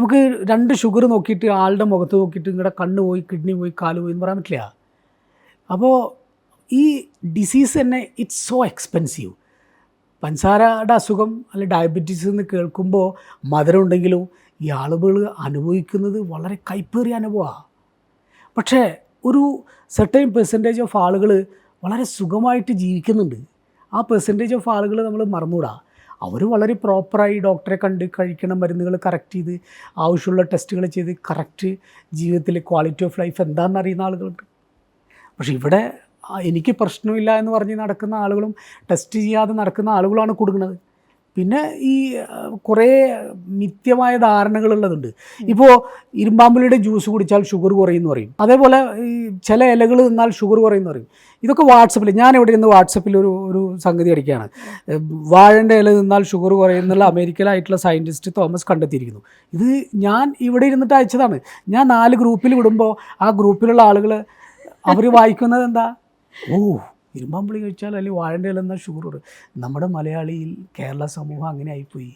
നമുക്ക് രണ്ട് ഷുഗർ നോക്കിയിട്ട് ആളുടെ മുഖത്ത് നോക്കിയിട്ട് നിങ്ങളുടെ കണ്ണ് പോയി കിഡ്നി പോയി കാൽ പോയി എന്ന് പറയാൻ പറ്റില്ല. അപ്പോൾ ഈ ഡിസീസ് തന്നെ ഇറ്റ്സ് സോ എക്സ്പെൻസീവ് പഞ്ചസാരയുടെ അസുഖം അല്ലെ ഡയബറ്റീസ് എന്ന് കേൾക്കുമ്പോൾ മധുരം ഉണ്ടെങ്കിലും ഈ ആളുകൾ അനുഭവിക്കുന്നത് വളരെ കൈപ്പേറിയ അനുഭവമാണ് പക്ഷേ ഒരു സെർട്ടൈൻ പെർസെന്റേജ് ഓഫ് ആളുകൾ വളരെ സുഖമായിട്ട് ജീവിക്കുന്നുണ്ട്. ആ പെർസെന്റേജ് ഓഫ് ആളുകൾ നമ്മൾ മറന്നുകൂടാ. അവർ വളരെ പ്രോപ്പറായി ഡോക്ടറെ കണ്ട് കഴിക്കണ മരുന്നുകൾ കറക്റ്റ് ചെയ്ത് ആവശ്യമുള്ള ടെസ്റ്റുകൾ ചെയ്ത് കറക്റ്റ് ജീവിതത്തിലെ ക്വാളിറ്റി ഓഫ് ലൈഫ് എന്താണെന്ന് അറിയുന്ന ആളുകളുണ്ട്. പക്ഷേ ഇവിടെ എനിക്ക് പ്രശ്നമില്ല എന്ന് പറഞ്ഞ് നടക്കുന്ന ആളുകളും ടെസ്റ്റ് ചെയ്യാതെ നടക്കുന്ന ആളുകളാണ് കൊടുക്കുന്നത് പിന്നെ ഈ കുറേ നിത്യമായ ധാരണകളുള്ളതുണ്ട്. ഇപ്പോൾ ഇരുമ്പാമ്പുലിയുടെ ജ്യൂസ് കുടിച്ചാൽ ഷുഗർ കുറയും എന്ന് പറയും. അതേപോലെ ഈ ചില ഇലകൾ തിന്നാൽ ഷുഗർ കുറയും എന്ന് പറയും. ഇതൊക്കെ വാട്സപ്പിൽ ഞാൻ ഇവിടെ നിന്ന് വാട്സപ്പിൽ ഒരു ഒരു സംഗതി അടിക്കുകയാണ്. വാഴന്റെ ഇല തിന്നാൽ ഷുഗർ കുറയും എന്നുള്ള അമേരിക്കയിലായിട്ടുള്ള സയന്റിസ്റ്റ് തോമസ് കണ്ടെത്തിയിരിക്കുന്നു. ഇത് ഞാൻ ഇവിടെ ഇരുന്നിട്ട് അയച്ചതാണ്. ഞാൻ നാല് ഗ്രൂപ്പിൽ വിടുമ്പോൾ ആ ഗ്രൂപ്പിലുള്ള ആളുകൾ അവർ വായിക്കുന്നത് എന്താ? ഓ ഇരുമ്പാമ്പുളി കഴിച്ചാൽ അല്ലെങ്കിൽ വാഴന്റെ ഇല ഷുഗർ നമ്മുടെ മലയാളിയിൽ കേരള സമൂഹം അങ്ങനെ ആയിപ്പോയി.